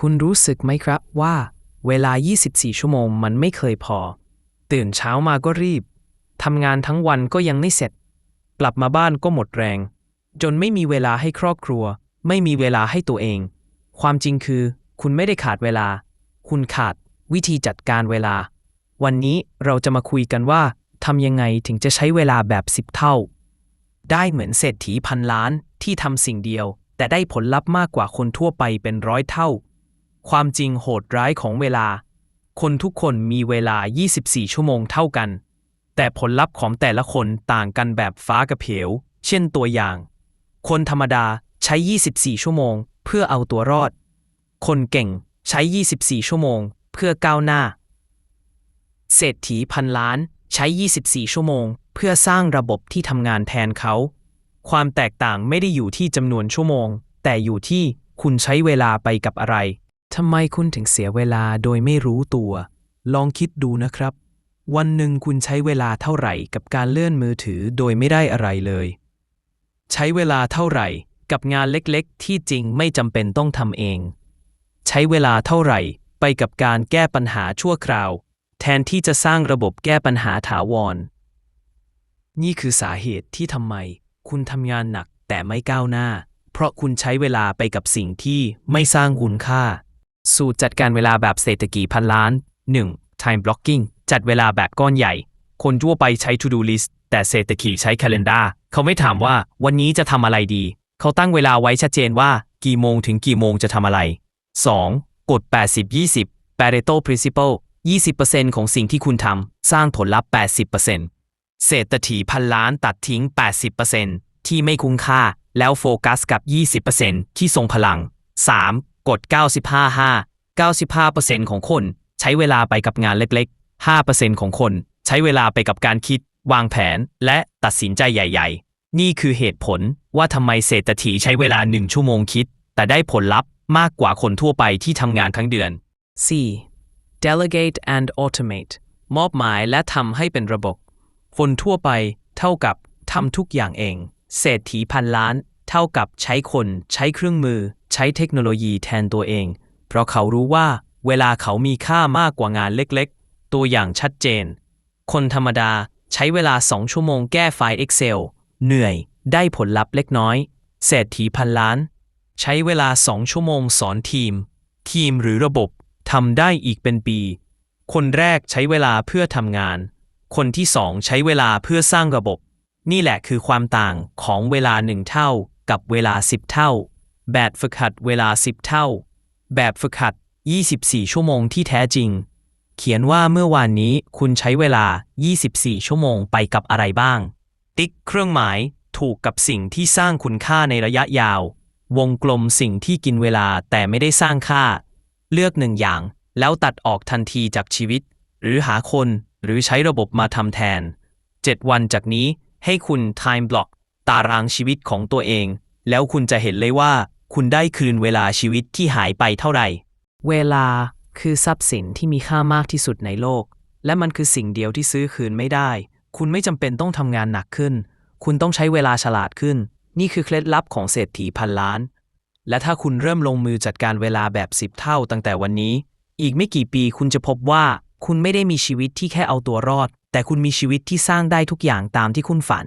คุณรู้สึกไหมครับว่า เวลา 24 ชั่วโมงมันไม่เคยพอ ตื่นเช้ามาก็รีบ ทำงานทั้งวันก็ยังไม่เสร็จ กลับมาบ้านก็หมดแรง จนไม่มีเวลาให้ครอบครัว ไม่มีเวลาให้ตัวเอง ความจริงคือ คุณไม่ได้ขาดเวลา คุณขาดวิธีจัดการเวลา วันนี้เราจะมาคุยกันว่าทำยังไงถึงจะใช้เวลาแบบ10เท่า ได้เหมือนเศรษฐีพันล้านที่ทำสิ่งเดียว แต่ได้ผลลัพธ์มากกว่าคนทั่วไปเป็นร้อยเท่า ความจริงโหดร้ายของเวลา คนทุกคนมีเวลา 24 ชั่วโมงเท่ากัน แต่ผลลัพธ์ของแต่ละคนต่างกันแบบฟ้ากับเหว เช่นตัวอย่าง คนธรรมดาใช้ 24 ชั่วโมง เพื่อเอาตัวรอด คนเก่งใช้ 24 ชั่วโมง เพื่อก้าวหน้า เศรษฐีพันล้านใช้ 24 ชั่วโมง เพื่อสร้างระบบที่ทำงานแทนเขา ความแตกต่างไม่ได้อยู่ที่จำนวนชั่วโมง แต่อยู่ที่คุณใช้เวลาไปกับอะไร ทำไมคุณถึงเสียเวลาโดยไม่รู้ตัว ลองคิดดูนะครับ วันหนึ่งคุณใช้เวลาเท่าไหร่กับการเลื่อนมือถือโดยไม่ได้อะไรเลย ใช้เวลาเท่าไหร่กับงานเล็กๆ ที่จริงไม่จำเป็นต้องทำเอง ใช้เวลาเท่าไหร่ไปกับการแก้ปัญหาชั่วคราว แทนที่จะสร้างระบบแก้ปัญหาถาวร นี่คือสาเหตุที่ทำไม คุณทำงานหนักแต่ไม่ก้าวหน้า เพราะคุณใช้เวลาไปกับสิ่งที่ไม่สร้างคุณค่า สูตรจัดการเวลาแบบเศรษฐกิจพันล้าน 1. time blocking จัดเวลาแบบก้อนใหญ่ คนทั่วไปใช้ to do list แต่เศรษฐกิจใช้ calendar เขาไม่ถามว่าวันนี้จะทำอะไรดี เขาตั้งเวลาไว้ชัดเจนว่ากี่โมงถึงกี่โมงจะทำอะไร 2. กฎ 80-20 Pareto Principle 20%ของสิ่งที่คุณทำสร้างผลลัพธ์ 80%เศรษฐีพันล้านตัดทิ้ง 80%ที่ไม่คุ้มค่าแล้วโฟกัสกับ 20%ที่ทรงพลัง 3. กฎ 95-5 95%ของคนใช้เวลาไปกับงานเล็กๆ 5%ของคนใช้เวลาไปกับการคิด วางแผน และตัดสินใจใหญ่ ๆ นี่คือเหตุผลว่าทำไมเศรษฐีใช้เวลา 1 ชั่วโมงคิด แต่ได้ผลลัพธ์มากกว่าคนทั่วไปที่ทำงานทั้งเดือน 4. delegate and automate มอบหมายและทำให้เป็นระบบ คนทั่วไปเท่ากับทำทุกอย่างเอง เศรษฐีพันล้าน เท่ากับใช้คน ใช้เครื่องมือ ใช้เทคโนโลยีแทนตัวเอง เพราะเขารู้ว่าเวลาเขามีค่ามากกว่างานเล็กๆ ตัวอย่างชัดเจน คนธรรมดาใช้เวลา 2 ชั่วโมงแก้ไฟล์ Excel เหนื่อยได้ผลลัพธ์เล็กน้อย เศรษฐีพันล้าน ใช้เวลา 2 ชั่วโมงสอนทีม ทีมหรือระบบทำได้อีกเป็นปี คนแรกใช้เวลาเพื่อทำงาน คนที่สองใช้เวลาเพื่อสร้างระบบ นี่แหละคือความต่างของเวลาหนึ่งเท่ากับเวลา 10 เท่า แบบฝึกหัดเวลา 10 เท่า แบบฝึกหัด 24 ชั่วโมงที่แท้จริง เขียนว่าเมื่อวานนี้คุณใช้เวลา 24 ชั่วโมงไปกับอะไรบ้าง ติ๊กเครื่องหมายถูกกับสิ่งที่สร้างคุณค่าในระยะยาว วงกลมสิ่งที่กินเวลาแต่ไม่ได้สร้างค่า เลือกหนึ่งอย่าง แล้วตัดออกทันทีจากชีวิต หรือหาคนหรือใช้ระบบมาทำแทน 7 วันจากนี้ให้คุณ time block ตารางชีวิตของตัวเอง แล้วคุณจะเห็นเลยว่า คุณได้คืนเวลาชีวิตที่หายไปเท่าไหร่ เวลาคือทรัพย์สินที่มีค่ามากที่สุดในโลก และมันคือสิ่งเดียวที่ซื้อคืนไม่ได้ คุณไม่จำเป็นต้องทำงานหนักขึ้น คุณต้องใช้เวลาฉลาดขึ้น นี่คือเคล็ดลับของเศรษฐีพันล้าน และถ้าคุณเริ่มลงมือจัดการเวลาแบบ10เท่าตั้งแต่วันนี้ อีกไม่กี่ปีคุณจะพบว่าคุณไม่ได้มีชีวิตที่แค่เอาตัวรอด แต่คุณมีชีวิตที่สร้างได้ทุกอย่างตามที่คุณฝัน